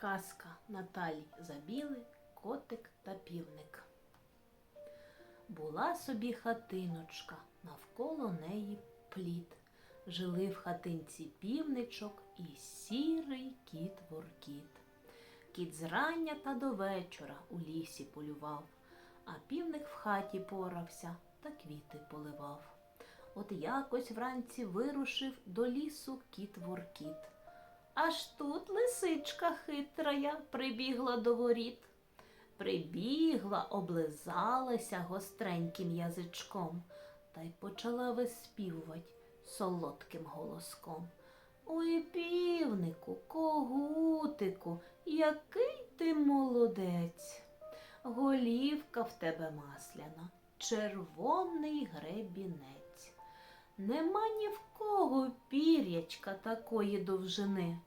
Казка Наталі Забіли, котик та півник. Була собі хатиночка, навколо неї плід. Жили в хатинці півничок і сірий кіт воркіт. Кіт зрання та до вечора у лісі полював, а півник в хаті порався та квіти поливав. От якось вранці вирушив до лісу кіт воркіт. Аж тут лисичка хитрая прибігла до воріт. Прибігла, облизалася гостреньким язичком та й почала виспівувати солодким голоском. Ой, півнику, когутику, який ти молодець. Голівка в тебе масляна, червоний гребінець. Нема ні в кого пір'ячка такої довжини.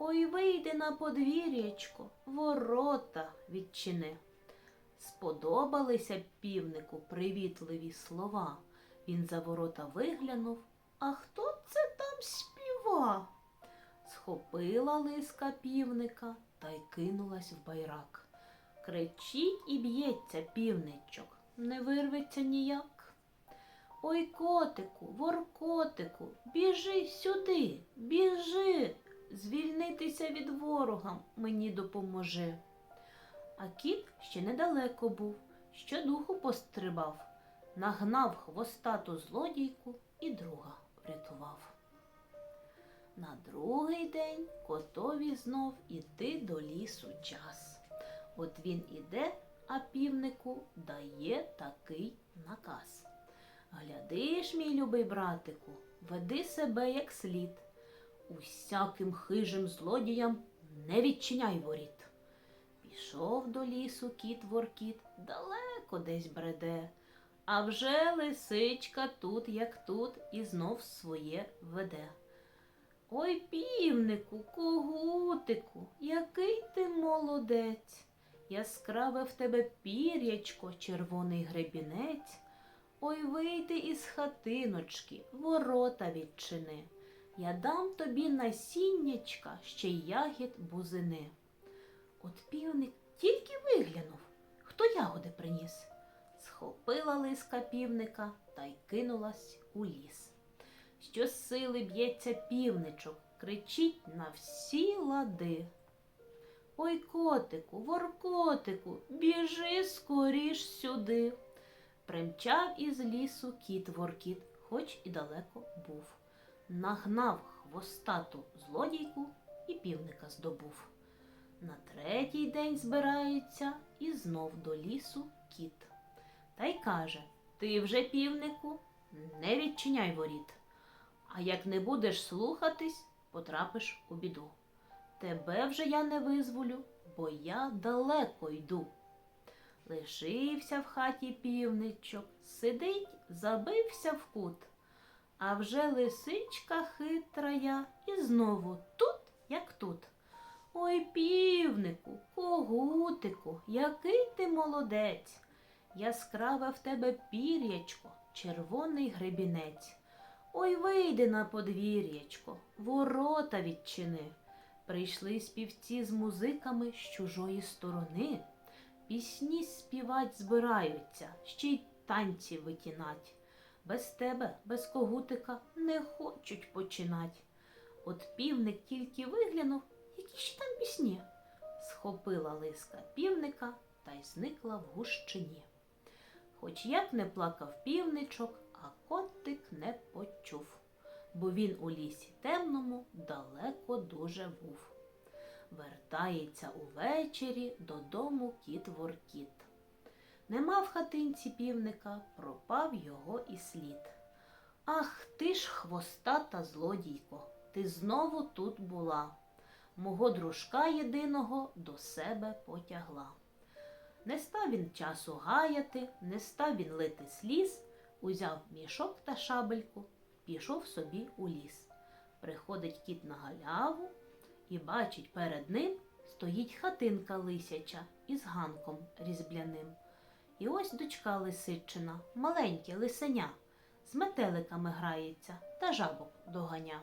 Ой, вийди на подвір'ячко, ворота відчини. Сподобалися півнику привітливі слова. Він за ворота виглянув. А хто це там співа? Схопила лиска півника та й кинулась в байрак. Кричить і б'ється півничок, не вирветься ніяк. Ой, котику, воркотику, біжи сюди, біжи, звільнитися від ворога мені допоможи. А кіт ще недалеко був, щодуху пострибав, нагнав хвостату злодійку і друга врятував. На другий день котові знов іти до лісу час. От він іде, а півнику дає такий наказ. Глядиш, мій любий братику, веди себе як слід. Усяким хижим злодіям не відчиняй воріт. Пішов до лісу кіт воркіт, далеко десь бреде, а вже лисичка тут, як тут, і знов своє веде. Ой, півнику, когутику, який ти молодець, яскраве в тебе пір'ячко, червоний гребінець. Ой, вийди із хатиночки, ворота відчини. Я дам тобі насіннячка, ще й ягід бузини. От півник тільки виглянув, хто ягоди приніс. Схопила лиска півника та й кинулась у ліс. Щосили б'ється півничок, кричить на всі лади. Ой, котику, воркотику, біжи скоріш сюди. Примчав із лісу кіт воркіт, хоч і далеко був. Нагнав хвостату злодійку і півника здобув. На третій день збирається і знов до лісу кіт. Та й каже Ти вже, півнику, не відчиняй воріт. А як не будеш слухатись, потрапиш у біду. Тебе вже я не визволю, бо я далеко йду. Лишився в хаті півничок, сидить, забився в кут. А вже лисичка хитрая і знову тут, як тут. Ой, півнику, когутику, який ти молодець. Яскраве в тебе пір'ячко, червоний гребінець. Ой, вийди на подвір'ячко, ворота відчини. Прийшли співці з музиками з чужої сторони. Пісні співать збираються, ще й танці витінать. Без тебе, без когутика не хочуть починать. От півник тільки виглянув, які ж там пісні. Схопила лиска півника та й зникла в гущині. Хоч як не плакав півничок, а котик не почув, бо він у лісі темному далеко дуже був. Вертається увечері додому кіт воркіт. Нема в хатинці півника, пропав його і слід. Ах ти ж хвостата злодійко, ти знову тут була. Мого дружка єдиного до себе потягла. Не став він часу гаяти, не став він лити сліз, узяв мішок та шабельку, пішов собі у ліс. Приходить кіт на галяву і бачить перед ним стоїть хатинка лисяча із ганком різьбляним. І ось дочка лисичина, маленьке лисеня, з метеликами грається та жабок доганя.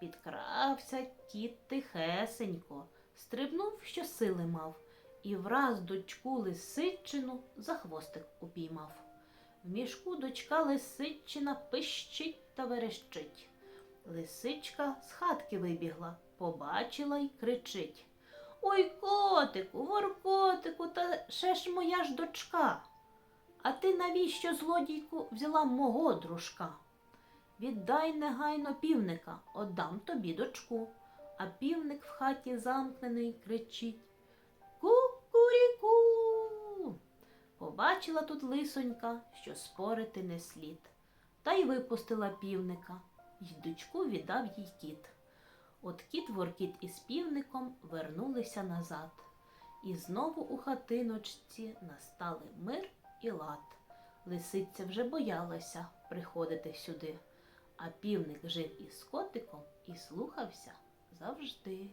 Підкрався кіт тихесенько, стрибнув, що сили мав, і враз дочку лисичину за хвостик упіймав. В мішку дочка лисичина пищить та верещить. Лисичка з хатки вибігла, побачила й кричить. Ой, котику, воркотику, та ще ж моя ж дочка. А ти навіщо, злодійку, взяла мого дружка? Віддай негайно півника, отдам тобі дочку. А півник в хаті замкнений кричить Кукуріку. Побачила тут лисонька, що спорити не слід, та й випустила півника, й дочку віддав їй кіт. От кіт воркіт із півником вернулися назад, і знову у хатиночці настали мир і лад. Лисиця вже боялася приходити сюди, а півник жив із котиком і слухався завжди.